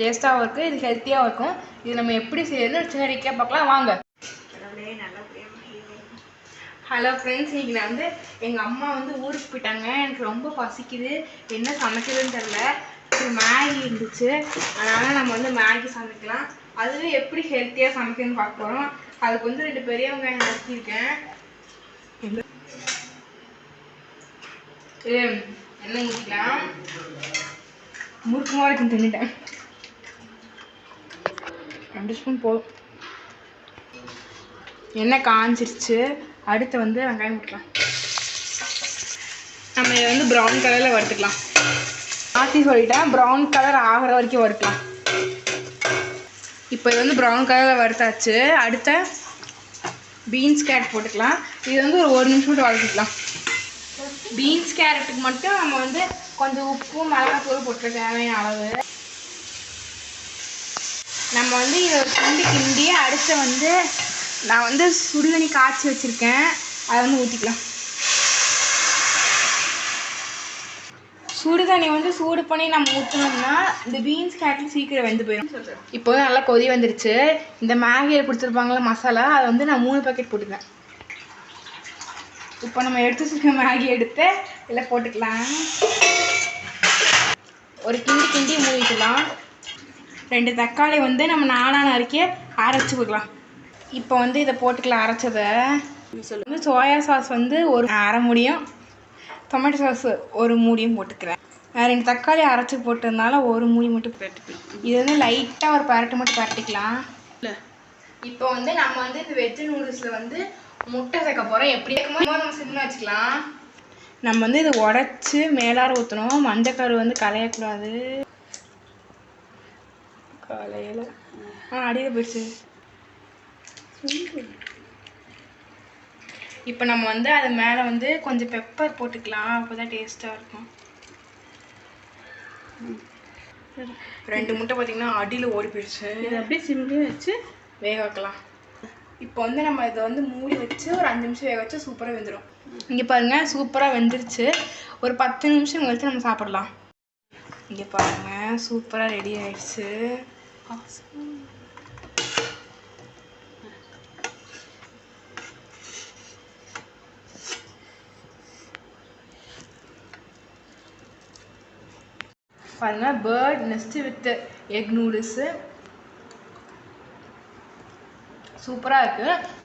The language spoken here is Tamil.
டேஸ்ட்டாகவும் இருக்குது இது ஹெல்த்தியாகவும் இருக்கும். இது நம்ம எப்படி செய்யறதுன்னு ரீக்கே பார்க்கலாம். வாங்க. ஹலோ ஃப்ரெண்ட்ஸ் இன்னைக்கு நான் வந்து எங்கள் அம்மா வந்து ஊருக்கு போயிட்டாங்க. எனக்கு ரொம்ப பசிக்குது. என்ன சமைக்கிறதுன்னு தெரில மேகி இருந்துச்சு. அதனால் நம்ம வந்து மேகி சமைக்கலாம். அதுவே எப்படி ஹெல்த்தியாக சமைக்கணும்னு பார்க்க போகிறோம் அதுக்கு வந்து ரெண்டு பெரிய வெங்காயம் நறுக்கியிருக்கேன். எண்ணெய் ஊற்றிக்கலாம் முறுக்குமா இருக்குன்னு தின்னுட்டேன். ரெண்டு ஸ்பூன் போதும். எண்ணெய் காஞ்சிருச்சு. அடுத்து வந்து வெங்காயம் போட்டுக்கலாம். நம்ம இதை வந்து ப்ரௌன் கலரில் வறுத்துக்கலாம். மாற்றி சொல்லிட்டேன் ப்ரௌன் கலர் ஆகிற வரைக்கும் வறுக்கலாம். இப்போ இது வந்து ப்ரௌன் கலரில் வறுத்தாச்சு. அடுத்த பீன்ஸ் கேரட் போட்டுக்கலாம். இது வந்து ஒரு ஒரு நிமிஷம் வளர்த்துக்கலாம் பீன்ஸ் கேரட்டுக்கு மட்டும் நம்ம வந்து கொஞ்சம் உப்பும் மிளகாத்தூள் போட்டுருக்க தேவையான அளவு. நம்ம வந்து இதை கிண்டி கிண்டி அடுத்து வந்து நான் வந்து சுடுதண்ணி காய்ச்சி வச்சுருக்கேன். அதை வந்து ஊற்றிக்கலாம் சுடுதண்ணி வந்து சூடு பண்ணி நம்ம ஊற்றினோம்னா இந்த பீன்ஸ் கேட்டில் சீக்கிரம் வெந்து போயிடும் இப்போ வந்து நல்லா கொதி வந்துருச்சு. இந்த மேகியில் கொடுத்துருப்பாங்களே மசாலா அதை வந்து நான் மூணு பேக்கெட் போட்டுக்கிறேன் இப்போ நம்ம எடுத்து வச்சிருக்க மேகி எடுத்து இதில் போட்டுக்கலாம். ஒரு கிண்டி கிண்டி மூடிக்கலாம். ரெண்டு தக்காளி வந்து நம்ம அரைக்கி அரைச்சி கொடுக்கலாம். இப்போ வந்து இதை போட்டுக்கலாம் அரைச்சதை. சொல்லு சோயா சாஸ் வந்து ஒரு அரை முடியும் டொமேட்டோ சாஸ் ஒரு மூடியும் போட்டுக்கிறேன். ரெண்டு தக்காளி அரைச்சி போட்டதுனால ஒரு மூடி மட்டும் போட்டுக்கலாம். இது வந்து லைட்டாக ஒரு பரட்டு மட்டும் பரட்டிக்கலாம். இல்லை. இப்போ வந்து நம்ம வந்து இந்த வெஜ் நூடுல்ஸில் வந்து முட்டை சேர்க்க போகிறோம் எப்படி இருக்குமோ நம்ம சின்ன வச்சுக்கலாம். நம்ம வந்து இதை உடச்சி மேலார ஊற்றணும் மஞ்சக்கரு வந்து கலையக்கூடாது கலையல ஆ அடியில் போயிடுச்சு இப்போ நம்ம வந்து அது மேலே வந்து கொஞ்சம் பெப்பர் போட்டுக்கலாம் அப்போ தான் டேஸ்ட்டாக இருக்கும் ரெண்டு முட்டை பார்த்தீங்கன்னா அடியில் ஓடி போயிடுச்சு இதை அப்படியே சிம்லேயே வச்சு வேக வைக்கலாம் இப்போ வந்து நம்ம இதை வந்து மூடி வச்சு ஒரு அஞ்சு நிமிஷம் வேக வச்சு சூப்பராக வெந்துடும் இங்கே பாருங்க சூப்பராக வெந்துருச்சு ஒரு பத்து நிமிஷம் கழிச்சு நம்ம சாப்பிடலாம் இங்கே பாருங்க சூப்பராக ரெடி ஆயிடுச்சு பாருங்க bird nest with egg noodles சூப்பராக இருக்குது